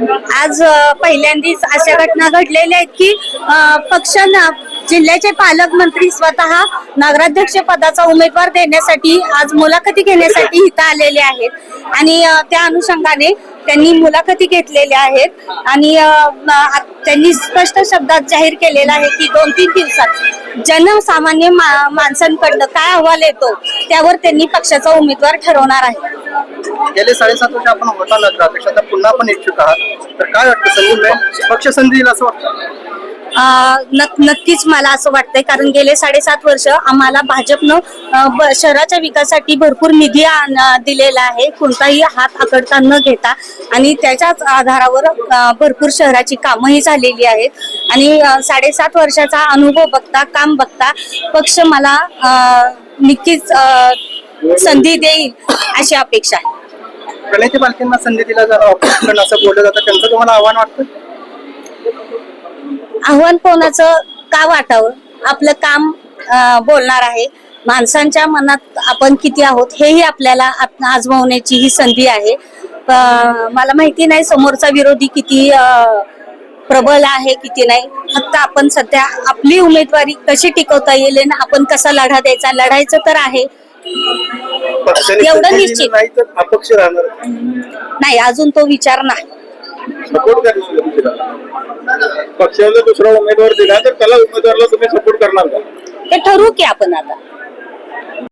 आज पहिल्यांदाच अशा घटना घडलेल्या आहेत की पक्षांना जिल्ह्याचे पालकमंत्री स्वतः नगराध्यक्ष पदाचा उमेदवार देण्यासाठी आज मुलाखती घेण्यासाठी इथं आलेले आहेत. आणि त्या अनुषंगाने त्यांनी मुलाखती घेतलेल्या आहेत. आणि त्यांनी स्पष्ट शब्दात जाहीर केलेलं आहे की दोन तीन दिवसात जनसामान्य मा- माणसांकडनं काय अहवाल येतो त्यावर त्यांनी पक्षाचा उमेदवार ठरवणार आहे. गेले साडेसात वर्ष आपण होता नगराध्यक्ष आता पुन्हा आपण इच्छुक आहात. तर काय वाटतं संधी मिळेल पक्ष संधी येईल असं वाटतं? नक्कीच मला असं वाटतंय कारण गेले साडेसात वर्ष आम्हाला भाजपनं शहराच्या विकासासाठी भरपूर निधी दिलेला आहे. कोणताही हात आकडता न घेता. आणि त्याच्याच आधारावर भरपूर शहराची कामंही झालेली आहेत. आणि साडेसात वर्षाचा अनुभव बघता काम बघता पक्ष मला नक्कीच संधी देईल अशी अपेक्षा आहे. प्रणिती पालखींना संधी दिला जाणार असं बोललं जातं. त्यांचं तुम्हाला आव्हान वाटतं? आव्हान कोणाचं? का वाटावं? आपलं काम बोलणार आहे. माणसांच्या मनात आपण किती आहोत हेही आपल्याला आजमावण्याची ही संधी आहे. मला माहिती नाही समोरचा विरोधी किती प्रबल आहे किती नाही. फक्त आपण सध्या आपली उमेदवारी कशी टिकवता येईल आपण कसा लढा द्यायचा? लढायचं तर आहे पक्षाने एवढं संधी दिली निश्चित. नाही तर अपक्ष राहणार. नाही अजून तो विचार नाही. सपोर्ट करा पक्षाला दुसरा उमेदवार दिला तर त्याला उमेदवाराला तुम्ही सपोर्ट करणार का? ते ठरवू की आपण आता.